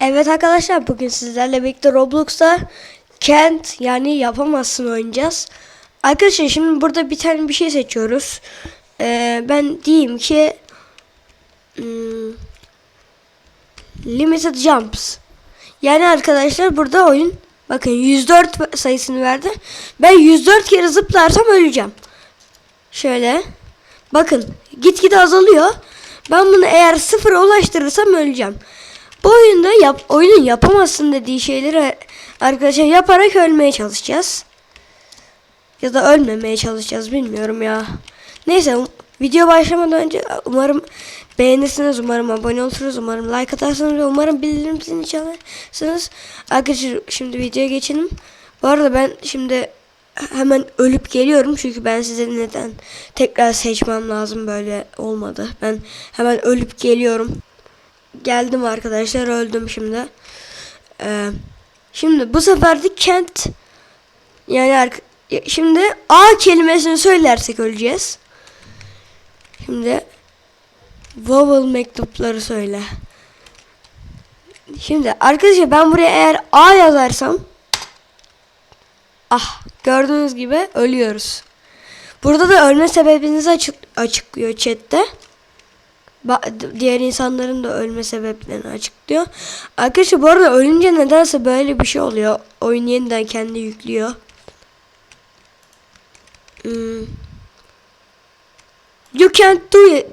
Evet arkadaşlar bugün sizlerle birlikte Roblox'ta Kent yani yapamazsın oynayacağız. Arkadaşlar şimdi burada bir tane bir şey seçiyoruz. Ee, ben diyeyim ki hmm, Limited Jumps. Yani arkadaşlar burada oyun bakın 104 sayısını verdi. Ben 104 kere zıplarsam öleceğim. Şöyle bakın gitgide azalıyor. Ben bunu eğer sıfıra ulaştırırsam öleceğim. Bu oyunda yap, oyunun yapamazsın dediği şeyleri arkadaşlar yaparak ölmeye çalışacağız. Ya da ölmemeye çalışacağız bilmiyorum ya. Neyse um- video başlamadan önce umarım beğenirsiniz. Umarım abone olursunuz. Umarım like atarsınız ve umarım bildirim zilini çalırsınız. Arkadaşlar şimdi videoya geçelim. Bu arada ben şimdi hemen ölüp geliyorum. Çünkü ben size neden tekrar seçmem lazım böyle olmadı. Ben hemen ölüp geliyorum. Geldim arkadaşlar öldüm şimdi. Ee, şimdi bu sefer de kent yani şimdi A kelimesini söylersek öleceğiz. Şimdi vowel mektupları söyle. Şimdi arkadaşlar ben buraya eğer A yazarsam ah gördüğünüz gibi ölüyoruz. Burada da ölme sebebinizi açık açıklıyor chatte. Diğer insanların da ölme sebeplerini açıklıyor. Arkadaşlar bu arada ölünce nedense böyle bir şey oluyor. Oyun yeniden kendi yüklüyor. Hmm. You can't do it.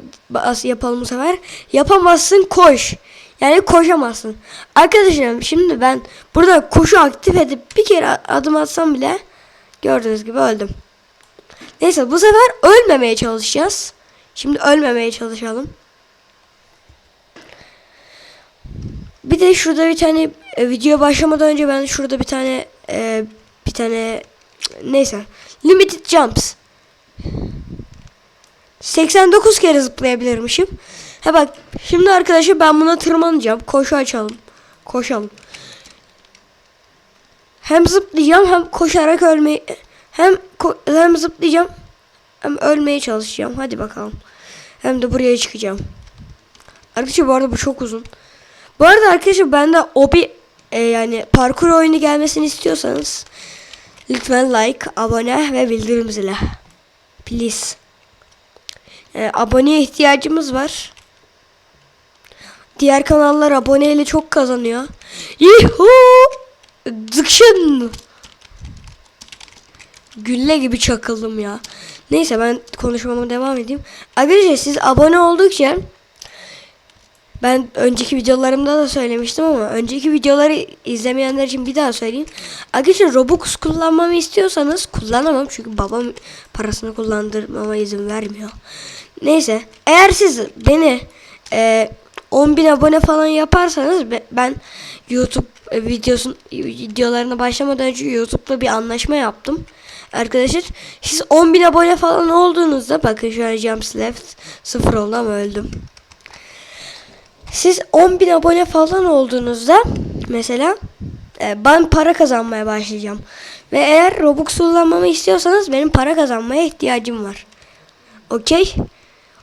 Yapalım bu sefer. Yapamazsın koş. Yani koşamazsın. Arkadaşlar şimdi ben burada koşu aktif edip bir kere adım atsam bile gördüğünüz gibi öldüm. Neyse bu sefer ölmemeye çalışacağız. Şimdi ölmemeye çalışalım. Bir de şurada bir tane e, video başlamadan önce ben şurada bir tane e, bir tane neyse limited jumps 89 kere zıplayabilirmişim. Ha bak şimdi arkadaşlar ben buna tırmanacağım. Koşu açalım. Koşalım. Hem zıplayacağım hem koşarak ölmeyi hem ko- hem zıplayacağım hem ölmeye çalışacağım. Hadi bakalım. Hem de buraya çıkacağım. Arkadaşlar bu arada bu çok uzun. Bu arada arkadaşlar bende obi e, yani parkur oyunu gelmesini istiyorsanız lütfen like, abone ve bildirim zili. Please. E, aboneye ihtiyacımız var. Diğer kanallar aboneyle çok kazanıyor. Yuhu! Dıkşın! Gülle gibi çakıldım ya. Neyse ben konuşmama devam edeyim. Arkadaşlar siz abone oldukça ben önceki videolarımda da söylemiştim ama önceki videoları izlemeyenler için bir daha söyleyeyim. Arkadaşlar Robux kullanmamı istiyorsanız kullanamam çünkü babam parasını kullandırmama izin vermiyor. Neyse eğer siz beni e, 10.000 abone falan yaparsanız be- ben YouTube e, videosun videolarına başlamadan önce YouTube'la bir anlaşma yaptım. Arkadaşlar siz 10.000 abone falan olduğunuzda bakın şu an jumps left 0 oldu ama öldüm. Siz 10.000 abone falan olduğunuzda mesela e, ben para kazanmaya başlayacağım. Ve eğer Robux kullanmamı istiyorsanız benim para kazanmaya ihtiyacım var. Okey?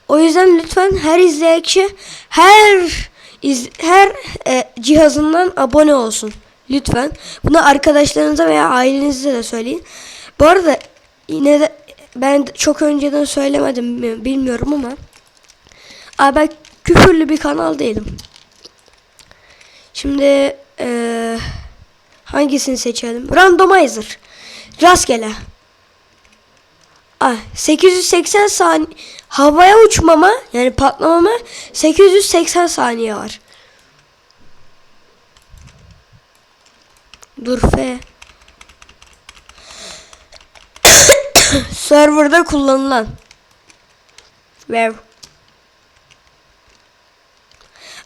O yüzden lütfen her izleyen kişi her iz, her e, cihazından abone olsun. Lütfen. Bunu arkadaşlarınıza veya ailenize de söyleyin. Bu arada yine de ben çok önceden söylemedim mi bilmiyorum ama Abi küfürlü bir kanal değilim. Şimdi eee, hangisini seçelim? Randomizer. Rastgele. Ah, 880 saniye havaya uçmama yani patlamama 880 saniye var. Dur F. Serverda kullanılan. Ver.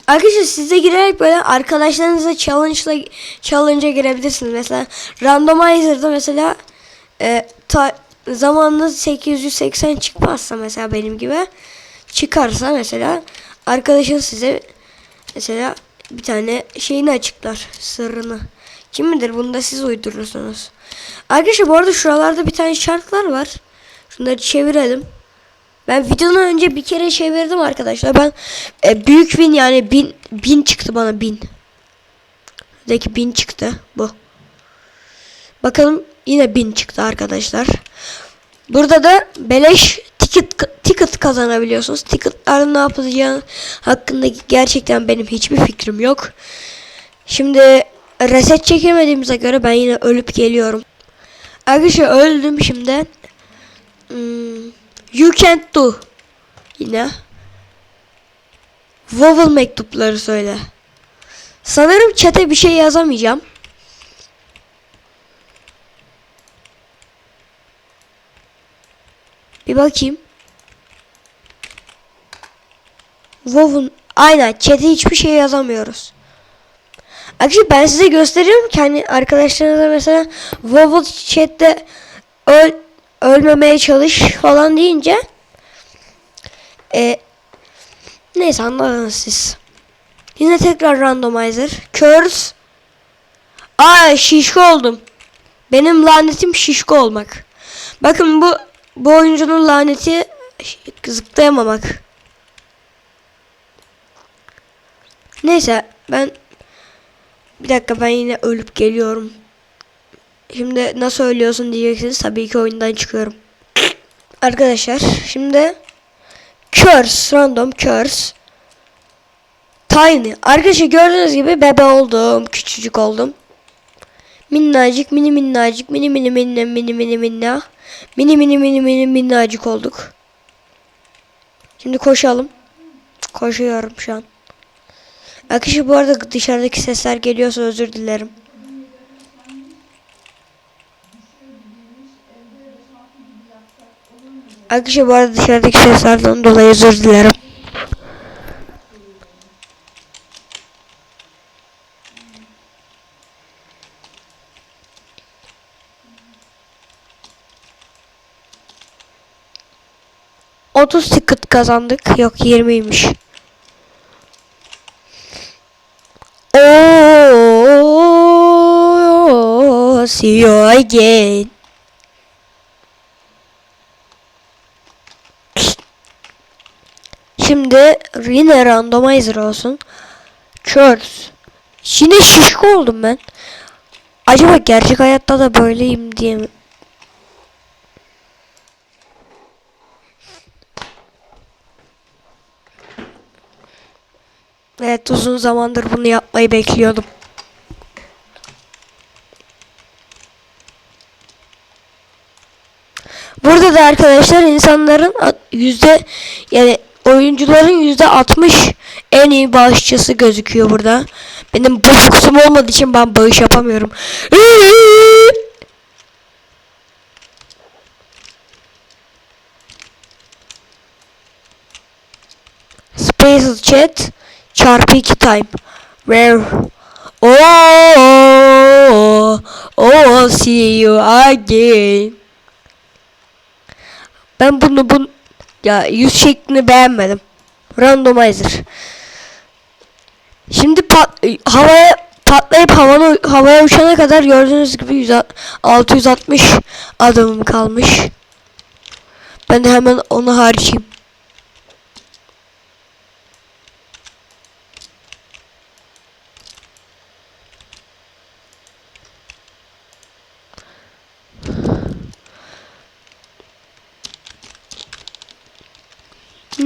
Arkadaşlar siz de girerek böyle arkadaşlarınızla challenge'la challenge'a girebilirsiniz. Mesela randomizer'da mesela e, ta, zamanınız 880 çıkmazsa mesela benim gibi çıkarsa mesela arkadaşın size mesela bir tane şeyini açıklar sırrını. Kim bilir bunu da siz uydurursunuz. Arkadaşlar bu arada şuralarda bir tane şartlar var. Şunları çevirelim. Ben videodan önce bir kere çevirdim arkadaşlar. Ben e, büyük bin yani bin bin çıktı bana bin. Buradaki 1000 çıktı. Bu. Bakalım yine 1000 çıktı arkadaşlar. Burada da beleş ticket ticket kazanabiliyorsunuz. Ticketların ne yapacağı hakkında gerçekten benim hiçbir fikrim yok. Şimdi reset çekemediğimize göre ben yine ölüp geliyorum. Arkadaşlar öldüm şimdi. Hmm, you can't do. Yine. Vowel mektupları söyle. Sanırım çete bir şey yazamayacağım. Bir bakayım. Vow'un aynen chat'e hiçbir şey yazamıyoruz. Arkadaşlar ben size gösteriyorum ki hani arkadaşlarınıza mesela Vow'u chat'te öl, ölmemeye çalış falan deyince e, neyse anladınız siz. Yine tekrar randomizer. Curse. Aa şişko oldum. Benim lanetim şişko olmak. Bakın bu bu oyuncunun laneti zıplayamamak. Neyse ben bir dakika ben yine ölüp geliyorum. Şimdi nasıl ölüyorsun diyeceksiniz. Tabii ki oyundan çıkıyorum. Arkadaşlar şimdi curse random curse tiny. Arkadaşlar gördüğünüz gibi bebe oldum. Küçücük oldum. Minnacık mini minnacık mini mini mini mini mini minna. Mini mini mini mini minnacık olduk. Şimdi koşalım. Koşuyorum şu an. Arkadaşlar bu arada dışarıdaki sesler geliyorsa özür dilerim. Arkadaşlar bu arada dışarıdaki seslerden dolayı özür dilerim. Otuz ticket kazandık. Yok 20'ymiş. Oh, see you again. Şimdi yine randomizer olsun. Church. Yine şişko oldum ben. Acaba gerçek hayatta da böyleyim diye mi? Evet uzun zamandır bunu yapmayı bekliyordum. Burada da arkadaşlar insanların yüzde yani oyuncuların yüzde 60 en iyi bağışçısı gözüküyor burada. Benim kutum olmadığı için ben bağış yapamıyorum. Space chat çarpı 2 time. Where? Oh, oh, see you again. Ben bunu bun ya yüz şeklini beğenmedim. Randomizer. Şimdi pat, havaya patlayıp havana, havaya uçana kadar gördüğünüz gibi 100, 660 adamım kalmış. Ben de hemen onu harcayayım.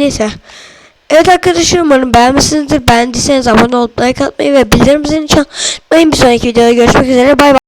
Neyse. Evet arkadaşlar umarım beğenmişsinizdir. Beğendiyseniz abone olup like atmayı ve bildirim zilini çalmayı. Bir sonraki videoda görüşmek üzere. Bay bay.